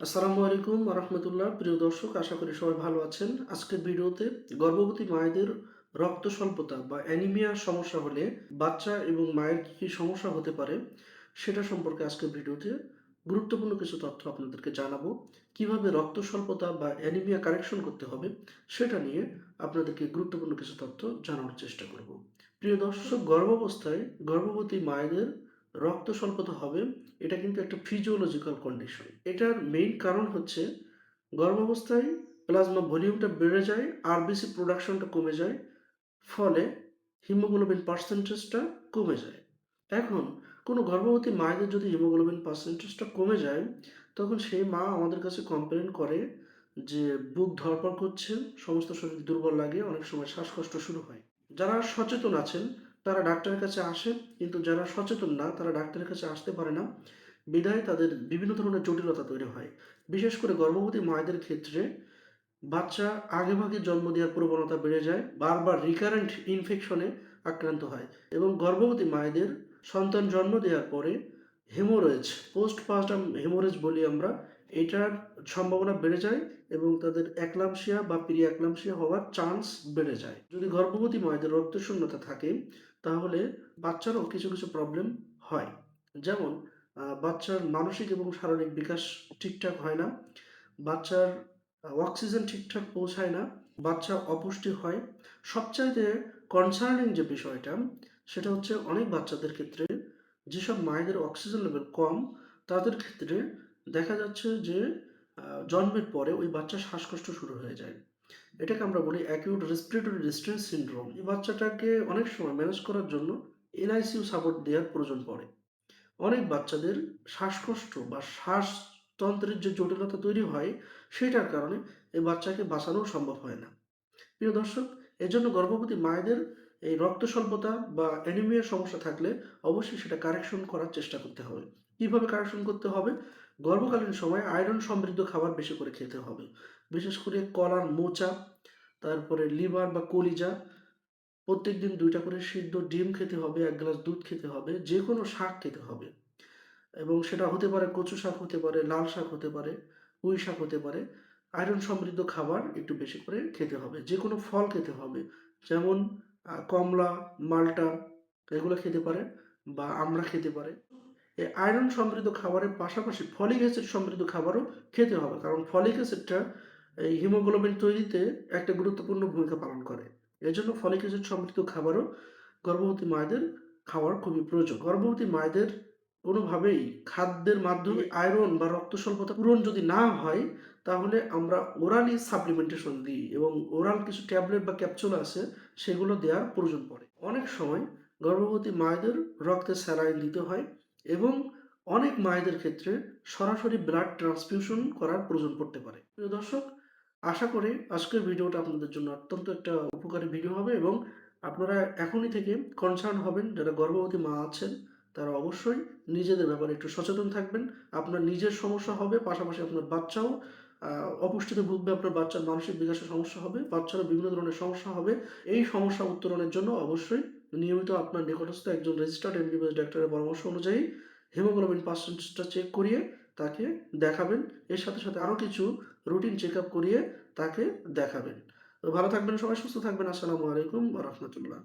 আসসালামু আলাইকুম রহমতুল্লাহ প্রিয় দর্শক, আশা করি সবাই ভালো আছেন। আজকের ভিডিওতে গর্ভবতী মায়েদের রক্ত স্বল্পতা বা অ্যানিমিয়া সমস্যা হলে বাচ্চা এবং মায়ের কী সমস্যা হতে পারে সেটা সম্পর্কে আজকের ভিডিওতে গুরুত্বপূর্ণ কিছু তথ্য আপনাদেরকে জানাব। কীভাবে রক্ত স্বল্পতা বা অ্যানিমিয়া কারেকশন করতে হবে সেটা নিয়ে আপনাদেরকে গুরুত্বপূর্ণ কিছু তথ্য জানানোর চেষ্টা করব। প্রিয় দর্শক, গর্ভাবস্থায় গর্ভবতী মায়েদের রক্ত স্বল্পতা হবে, এটা কিন্তু একটা ফিজিওলজিক্যাল কন্ডিশন এটার মেইন কারণ হচ্ছে গর্ভাবস্থায় প্লাজমা ভলিউমটা বেড়ে যায় আরবিসি প্রোডাকশনটা কমে যায়, ফলে হিমোগ্লোবিন পার্সেন্টেজটা কমে যায়। এখন কোনো গর্ভবতী মায়েদের যদি হিমোগ্লোবিন পার্সেন্টেজটা কমে যায়, তখন সেই মা আমাদের কাছে কমপ্লেন করে যে বুক ধরপড় করছে, সমস্ত শরীর দুর্বল লাগে, অনেক সময় শ্বাসকষ্ট শুরু হয়। যারা সচেতন আছেন তারা ডাক্তারের কাছে আসে, কিন্তু যারা সচেতন না, তারা ডাক্তারের কাছে আসতে পারে না। বিধায় তাদের বিভিন্ন ধরনের জটিলতা তৈরি হয়। বিশেষ করে গর্ভবতী মায়েদের ক্ষেত্রে বাচ্চা আগেভাগে জন্ম দেওয়ার প্রবণতা বেড়ে যায়, বারবার রিকারেন্ট ইনফেকশনে আক্রান্ত হয় এবং গর্ভবতী মায়েদের সন্তান জন্ম দেওয়ার পরে হেমোরেজ পোস্ট পাস্টাম হেমোরেজ বলি আমরা এটার সম্ভাবনা বেড়ে যায় এবং তাদের একলামশিয়া বা পিরি একলামশিয়া হওয়ার চান্স বেড়ে যায়। যদি গর্ভবতী মায়েদের রক্তশূন্যতা থাকে, তাহলে বাচ্চারও কিছু কিছু প্রবলেম হয়। যেমন বাচ্চার মানসিক এবং শারীরিক বিকাশ ঠিকঠাক হয় না, বাচ্চার অক্সিজেন ঠিকঠাক পৌঁছায় না, বাচ্চা অপুষ্টি হয়। সবচাইতে কনসার্নিং যে বিষয়টা, সেটা হচ্ছে অনেক বাচ্চাদের ক্ষেত্রে যেসব মায়েদের অক্সিজেন লেভেল কম, তাদের ক্ষেত্রে দেখা যাচ্ছে যে জন্মের পরে ওই বাচ্চার শ্বাসকষ্ট শুরু হয়ে যায়। এটাকে আমরা বলি অ্যাকিউট রেসপিরেটরি ডিস্ট্রেস সিনড্রোম এই বাচ্চাটাকে অনেক সময় ম্যানেজ করার জন্য এনআইসিইউ সাপোর্ট দেওয়ার প্রয়োজন পড়ে। অনেক বাচ্চাদের শ্বাসকষ্ট বা শ্বাসতন্ত্রের যে জটিলতা তৈরি হয়, সেটার কারণে এই বাচ্চাকে বাঁচানো সম্ভব হয় না। প্রিয় দর্শক, এজন্য গর্ভবতী মায়েদের এই রক্ত স্বল্পতা বা অ্যানিমিয়ার সমস্যা থাকলে অবশ্যই সেটা কারেকশন করার চেষ্টা করতে হবে। কীভাবে কারেকশন করতে হবে? গর্ভকালীন সময় আয়রন সমৃদ্ধ খাবার বেশি করে খেতে হবে। বিশেষ করে কলার মোচা, তারপরে লিভার বা কলিজা প্রত্যেক দিন দুইটা করে সিদ্ধ ডিম খেতে হবে, এক গ্লাস দুধ খেতে হবে যে কোনো শাক খেতে হবে। এবং সেটা হতে পারে কচু শাক হতে পারে, লাল শাক হতে পারে, পুঁই শাক হতে পারে আয়রন সমৃদ্ধ খাবার একটু বেশি করে খেতে হবে। যে কোনো ফল খেতে হবে, যেমন কমলা, মাল্টা এগুলো খেতে পারে বা আমরা খেতে পারে। এই আয়রন সমৃদ্ধ খাবারের পাশাপাশি ফলিক অ্যাসিড সমৃদ্ধ খাবারও খেতে হবে কারণ ফলিক অ্যাসিডটা এই হিমোগ্লোবিন তৈরিতে একটা গুরুত্বপূর্ণ ভূমিকা পালন করে। এজন্য ফলিক অ্যাসিড সমৃদ্ধ খাবারও গর্ভবতী মায়েদের খাওয়ার খুবই প্রয়োজন। গর্ভবতী মায়েদের কোনোভাবেই খাদ্যের মাধ্যমে আয়রন বা রক্ত স্বল্পতা পূরণ যদি না হয় তাহলে আমরা ওরালি সাপ্লিমেন্টেশন দিই এবং ওরাল কিছু ট্যাবলেট বা ক্যাপসুল আছে সেগুলো দেওয়ার প্রয়োজন পড়ে। অনেক সময় গর্ভবতী মায়েদের রক্তে স্যালাইন দিতে হয় এবং অনেক মায়েদের ক্ষেত্রে সরাসরি ব্লাড ট্রান্সফিউশন করার প্রয়োজন পড়তে পারে। প্রিয় দর্শক আশা করি আজকের ভিডিওটা আপনাদের জন্য অত্যন্ত একটা উপকারী ভিডিও হবে এবং আপনারা এখনই থেকে কনসার্ন হবেন যারা গর্ভবতী মা আছেন তারা অবশ্যই নিজেদের ব্যাপারে একটু সচেতন থাকবেন। আপনার নিজের সমস্যা হবে, পাশাপাশি আপনার বাচ্চাও অপুষ্টিতে ভুগবে, আপনার বাচ্চার মানসিক বিকাশের সমস্যা হবে, বাচ্চারও বিভিন্ন ধরনের সমস্যা হবে। এই সমস্যা উত্তরণের জন্য অবশ্যই নিয়মিত আপনার নিকটস্থ একজন রেজিস্টার্ড এমবিবিএস ডাক্তারের পরামর্শ অনুযায়ী হিমোগ্লোবিন পার্সেন্টেজটা চেক করিয়ে তাকে দেখাবেন। এর সাথে সাথে আরও কিছু রুটিন চেক আপ করিয়ে তাকে দেখাবেন। তো ভালো থাকবেন সবাই, সুস্থ থাকবেন। আসসালামু আলাইকুম রহমতুল্লাহ।